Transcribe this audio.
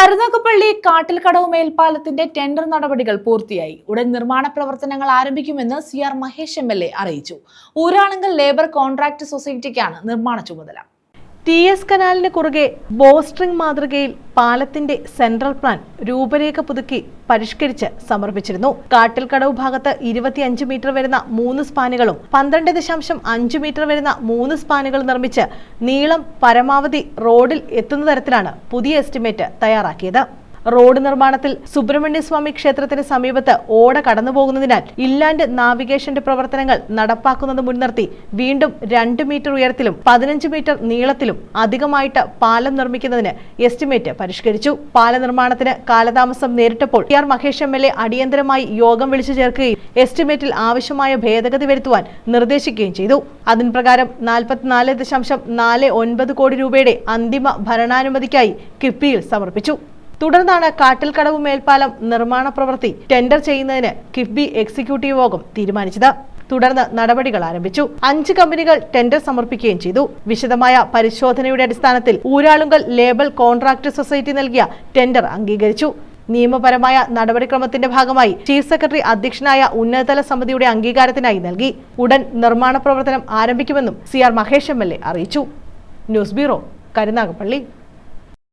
Karunagappally Kattilkadavu മേൽപ്പാലത്തിന്റെ tender നടപടികൾ പൂർത്തിയായി. ഉടൻ നിർമ്മാണ പ്രവർത്തനങ്ങൾ ആരംഭിക്കുമെന്ന് C R Mahesh M L A അറിയിച്ചു. ഊരാളുങ്കൽ ലേബർ കോൺട്രാക്ട് സൊസൈറ്റിക്കാണ് നിർമ്മാണ ചുമതല. ടി എസ് കനാലിന് കുറുകെ ബോസ്ട്രിംഗ് മാതൃകയിൽ പാലത്തിന്റെ സെൻട്രൽ പ്ലാൻ രൂപരേഖ പുതുക്കി പരിഷ്കരിച്ച് സമർപ്പിച്ചിരുന്നു. കാട്ടിൽക്കടവ് ഭാഗത്ത് ഇരുപത്തിയഞ്ച് മീറ്റർ വരുന്ന മൂന്ന് സ്പാനുകളും പന്ത്രണ്ട് ദശാംശം അഞ്ച് മീറ്റർ വരുന്ന മൂന്ന് സ്പാനുകൾ നിർമ്മിച്ച് നീളം പരമാവധി റോഡിൽ എത്തുന്ന തരത്തിലാണ് പുതിയ എസ്റ്റിമേറ്റ് തയ്യാറാക്കിയത്. റോഡ് നിർമ്മാണത്തിൽ സുബ്രഹ്മണ്യസ്വാമി ക്ഷേത്രത്തിന് സമീപത്ത് ഓട കടന്നുപോകുന്നതിനാൽ ഇല്ലാണ്ട് നാവിഗേഷന്റെ പ്രവർത്തനങ്ങൾ നടപ്പാക്കുന്നത് മുൻനിർത്തി വീണ്ടും രണ്ട് മീറ്റർ ഉയരത്തിലും പതിനഞ്ച് മീറ്റർ നീളത്തിലും അധികമായിട്ട് പാലം നിർമ്മിക്കുന്നതിന് എസ്റ്റിമേറ്റ് പരിഷ്കരിച്ചു. പാല നിർമ്മാണത്തിന് കാലതാമസം നേരിട്ടപ്പോൾ T R Mahesh M L A അടിയന്തരമായി യോഗം വിളിച്ചു ചേർക്കുകയും എസ്റ്റിമേറ്റിൽ ആവശ്യമായ ഭേദഗതി വരുത്തുവാൻ നിർദ്ദേശിക്കുകയും ചെയ്തു. അതിന് പ്രകാരം നാൽപ്പത്തിനാല് ദശാംശം നാല് ഒൻപത് കോടി രൂപയുടെ അന്തിമ ഭരണാനുമതിക്കായി കിഫ്ബിയിൽ സമർപ്പിച്ചു. തുടർന്നാണ് കാട്ടിൽക്കടവ് മേൽപ്പാലം നിർമ്മാണ പ്രവൃത്തി ടെൻഡർ ചെയ്യുന്നതിന് കിഫ്ബി എക്സിക്യൂട്ടീവ് യോഗം തീരുമാനിച്ചത്. തുടർന്ന് നടപടികൾ ആരംഭിച്ചു. അഞ്ച് കമ്പനികൾ ടെൻഡർ സമർപ്പിക്കുകയും ചെയ്തു. വിശദമായ പരിശോധനയുടെ അടിസ്ഥാനത്തിൽ ഊരാളുങ്കൽ ലേബൽ കോൺട്രാക്ട് സൊസൈറ്റി നൽകിയ ടെൻഡർ അംഗീകരിച്ചു. നിയമപരമായ നടപടിക്രമത്തിന്റെ ഭാഗമായി ചീഫ് സെക്രട്ടറി അധ്യക്ഷനായ ഉന്നതതല സമിതിയുടെ അംഗീകാരത്തിനായി നൽകി. ഉടൻ നിർമ്മാണ പ്രവർത്തനം ആരംഭിക്കുമെന്നും C R Mahesh M L A അറിയിച്ചു. News bureau Karunagappally.